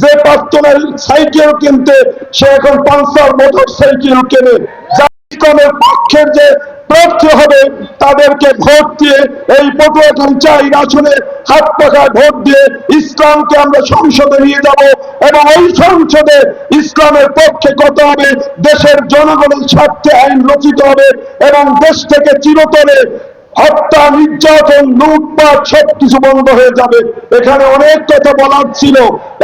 যে প্রাক্তনের সাইকেল কিনতে সে এখন পালসার মোটর সাইকেল কেনে ইসলামের পক্ষের যে প্রার্থী হবে, তাদেরকে ভোট দিয়ে এই পটুয়াখালী চাই আসনে হাত পাখায় ভোট দিয়ে ইসলামকে আমরা সংসদে নিয়ে যাব এবং ওই সংসদে ইসলামের পক্ষে কত হবে, দেশের জনগণের স্বার্থে আইন রচিত হবে এবং দেশ থেকে চিরতরে হত্যা নির্যাতন লুটপাট সবকিছু বন্ধ হয়ে যাবে। এখানে অনেক কথা বলার ছিল।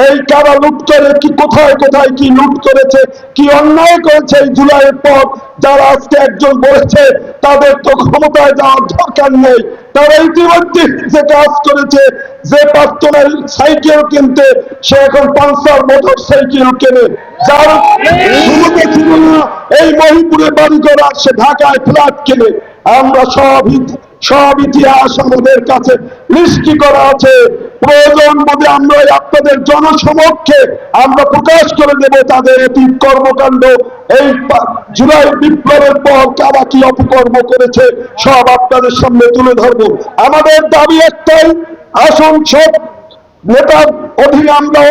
এই কারা লুট করে কি কোথায় কোথায় কি লুট করেছে কি অন্যায় করেছে এই জুলাইয়ের পর যারা আজকে একজন বলেছে তাদের তো ক্ষমতায় যাওয়ার দরকার নেই। তারা ইতিমধ্যে যে কাজ করেছে যে প্রাক্তনের সাইকেল কিনতে সে এখন পালসার মোটর সাইকেল কেনে। যার ছিল না এই মহিপুরে বাড়ি করা সে ঢাকায় ফ্ল্যাট কেনে। আমরা সব সব ইতিহাস আমাদের কাছে সৃষ্টি করা আছে। প্রয়োজন বোধে আমরা আপনাদের জনসমক্ষে আমরা প্রকাশ করে দেব তাদের অতীত কর্মকাণ্ড। এই জুলাই বিপ্লবের পর কারা কি অপকর্ম করেছে, সব আপনাদের সামনে তুলে ধরবো। আমাদের দাবি একটাই, আসুন সব নেতার অধীনে আমরা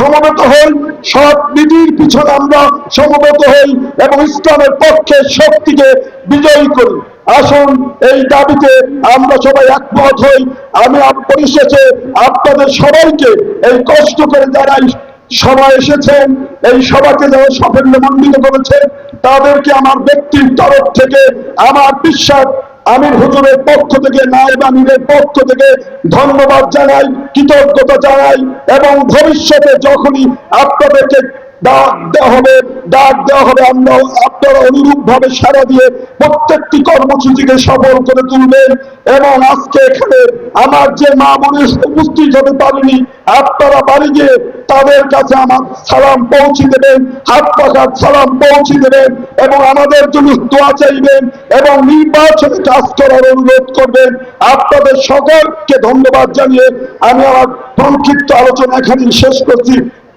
সমবেত হই, সৎ নীতির পিছনে আমরা সমবেত হই এবং ইসলামের পক্ষে শক্তিকে বিজয়ী করি। আসুন, এই দাবিতে আমরা সবাই একমত হই। আমি পরিশেষে আপনাদের সবাইকে এই কষ্ট করে যারা সভায় এসেছেন, এই সভাকে যারা সাফল্যমণ্ডিত করেছেন, তাদেরকে আমার ব্যক্তির তরফ থেকে আমার বিশ্বাস আমির হুজুরের পক্ষ থেকে, নায়েব আমিরের পক্ষ থেকে ধন্যবাদ জানাই, কৃতজ্ঞতা জানাই, এবং ভবিষ্যতে যখনই আপনাদেরকে ডাক দেওয়া হবে, ডাক দেওয়া হবে। আমরা আপনারা অনুরূপ ভাবে সারা দিয়ে প্রত্যেকটি কর্মসূচিকে সফল করে তুলবেন। এবং আজকে এখানে আমার যে মা বোনের উপস্থিত হতে পারেনি, আপনারা বাড়ি গিয়ে তাদের কাছে আমার সালাম পৌঁছে দেবেন, হাত পাখার সালাম পৌঁছে দেবেন, এবং আমাদের জন্য দোয়া চাইবেন, এবং নির্বাচনে কাজ করার অনুরোধ করবেন। আপনাদের সকলকে ধন্যবাদ জানিয়ে আমি আমার সংক্ষিপ্ত আলোচনা এখানেই শেষ করছি।